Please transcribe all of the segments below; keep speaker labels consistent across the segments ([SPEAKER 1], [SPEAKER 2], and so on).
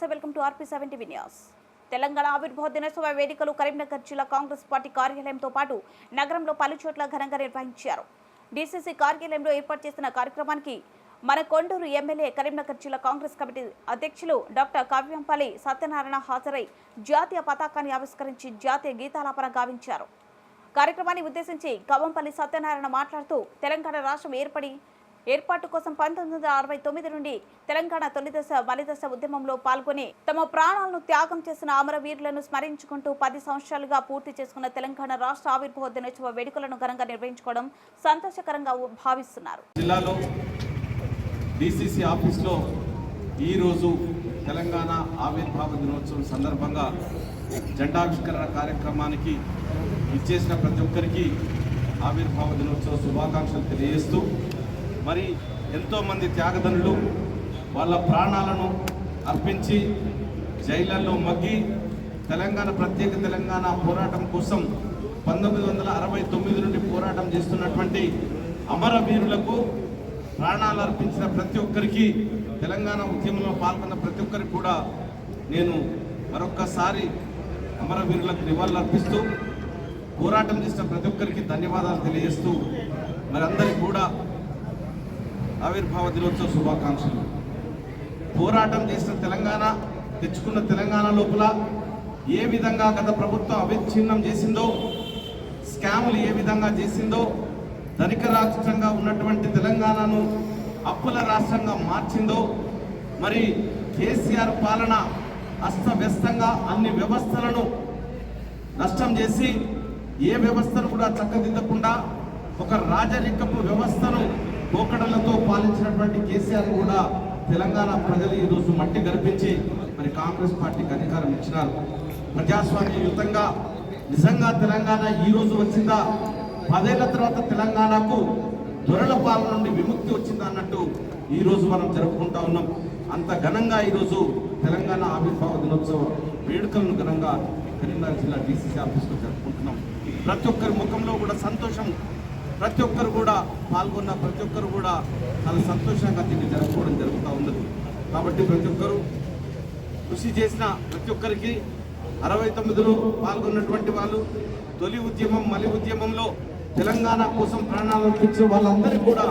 [SPEAKER 1] నమస్తే welcome to RP seventy news. Telangana ఆవిర్భావ దినోత్సవ వేదికలు కరీంనగర్ జిల్లా కాంగ్రెస్ పార్టీ కార్యాలయంతో పాటు నగరంలో పలు చోట్ల ఘనంగా నిర్వహించారు. డీసీసీ కార్యాలయంలో ఏర్పాటు చేసిన కార్యక్రమానికి మన కొండూరు ఎమ్మెల్యే కరీంనగర్ జిల్లా కాంగ్రెస్ కమిటీ అధ్యక్షులు డాక్టర్ కావ్యంపల్లి సత్యనారాయణ హాజరై జాతీయ పతాకాన్ని ఆవిష్కరించి జాతీయ గీతాలాపన గావించారు. కార్యక్రమాన్ని ఉద్దేశించి కవంపల్లి సత్యనారాయణ మాట్లాడుతూ తెలంగాణ రాష్ట్రం ఏర్పడి ఏర్పాటు కోసం పంతొమ్మిది వందల అరవై తొమ్మిది నుండి తెలంగాణ తొలిదశ బలిదశ ఉద్యమంలో పాల్గొని తమ ప్రాణాలను త్యాగం చేసిన అమరవీరులను స్మరించుకుంటూ పది సంవత్సరాలుగా పూర్తి చేసుకున్న తెలంగాణ రాష్ట్ర ఆవిర్భావ దినోత్సవ వేడుకలను ఘనంగా నిర్వహించుకోవడం సంతోషకరంగా భావిస్తున్నారు.
[SPEAKER 2] జిల్లాలో డిసిసి ఆఫీస్లో ఈరోజు తెలంగాణ ఆవిర్భావ దినోత్సవం సందర్భంగా జెండావిష్కరణ కార్యక్రమానికి ఇచ్చేసిన ప్రతి ఒక్కరికి ఆవిర్భావ దినోత్సవ శుభాకాంక్షలు తెలియజేస్తూ మరి ఎంతోమంది త్యాగదనులు వాళ్ళ ప్రాణాలను అర్పించి జైళ్ళలో మగ్గి తెలంగాణ ప్రత్యేక తెలంగాణ పోరాటం కోసం పంతొమ్మిది వందల అరవై తొమ్మిది నుండి పోరాటం చేస్తున్నటువంటి అమరవీరులకు ప్రాణాలు అర్పించిన ప్రతి ఒక్కరికి తెలంగాణ ఉద్యమంలో పాల్గొన్న ప్రతి ఒక్కరికి కూడా నేను మరొక్కసారి అమరవీరులకు నివాళులు అర్పిస్తూ పోరాటం చేసిన ప్రతి ఒక్కరికి ధన్యవాదాలు తెలియజేస్తూ మరి అందరికీ కూడా ఆవిర్భావ దినోత్సవ శుభాకాంక్షలు. పోరాటం చేసిన తెలంగాణ తెచ్చుకున్న తెలంగాణ లోపల ఏ విధంగా గత ప్రభుత్వం అవిచ్ఛిన్నం చేసిందో స్కాములు ఏ విధంగా చేసిందో ధనిక రాష్ట్రంగా ఉన్నటువంటి తెలంగాణను అప్పుల రాష్ట్రంగా మార్చిందో మరి కేసీఆర్ పాలన అస్తవ్యస్తంగా అన్ని వ్యవస్థలను నష్టం చేసి ఏ వ్యవస్థను కూడా చక్కదిద్దకుండా ఒక రాజరికపు వ్యవస్థను పోకడలతో పాలించినటువంటి కేసీఆర్ కూడా తెలంగాణ ప్రజలు ఈరోజు మట్టి గర్పించి మరి కాంగ్రెస్ పార్టీకి అధికారం ఇచ్చినారు. ప్రజాస్వామ్యయుతంగా నిజంగా తెలంగాణ ఈ రోజు వచ్చిందా? పదేళ్ళ తర్వాత తెలంగాణకు దొరల పాలన నుండి విముక్తి వచ్చిందా అన్నట్టు ఈ రోజు మనం జరుపుకుంటా ఉన్నాం. అంత ఘనంగా ఈరోజు తెలంగాణ ఆవిర్భావ దినోత్సవ వేడుకలను ఘనంగా కరీంనగర్ జిల్లా డీసీసీ ఆఫీస్లో జరుపుకుంటున్నాం. ప్రతి ఒక్కరి ముఖంలో కూడా సంతోషం ప్రతి ఒక్కరు కూడా పాల్గొన్న ప్రతి ఒక్కరు కూడా చాలా సంతోషంగా దీన్ని జరుపుకోవడం జరుగుతూ ఉన్నది. కాబట్టి ప్రతి ఒక్కరు కృషి చేసిన ప్రతి ఒక్కరికి అరవై తొమ్మిదిలో పాల్గొన్నటువంటి వాళ్ళు తొలి ఉద్యమం మలి ఉద్యమంలో తెలంగాణ కోసం ప్రాణాలు అర్పించిన వాళ్ళందరికీ కూడా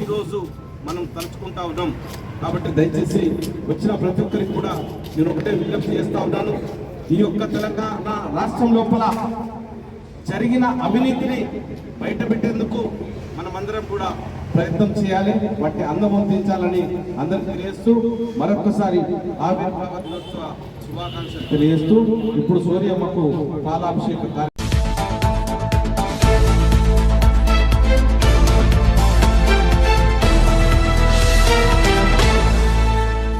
[SPEAKER 2] ఈరోజు మనం తలుచుకుంటా ఉన్నాం. కాబట్టి దయచేసి వచ్చిన ప్రతి ఒక్కరికి కూడా నేను ఒకటే విజ్ఞప్తి చేస్తూ ఉన్నాను. ఈ యొక్క తెలంగాణ రాష్ట్రం లోపల జరిగిన అవినీతిని బయటపెట్టేందుకు మనమందరం కూడా ప్రయత్నం చేయాలి. వాటిని అందమొందించాలని అందరికి తెలియజేస్తూ మరొకసారి ఆవిర్భావ దినోత్సవ శుభాకాంక్షలు తెలియజేస్తూ ఇప్పుడు సూర్యమ్మకు పాలాభిషేక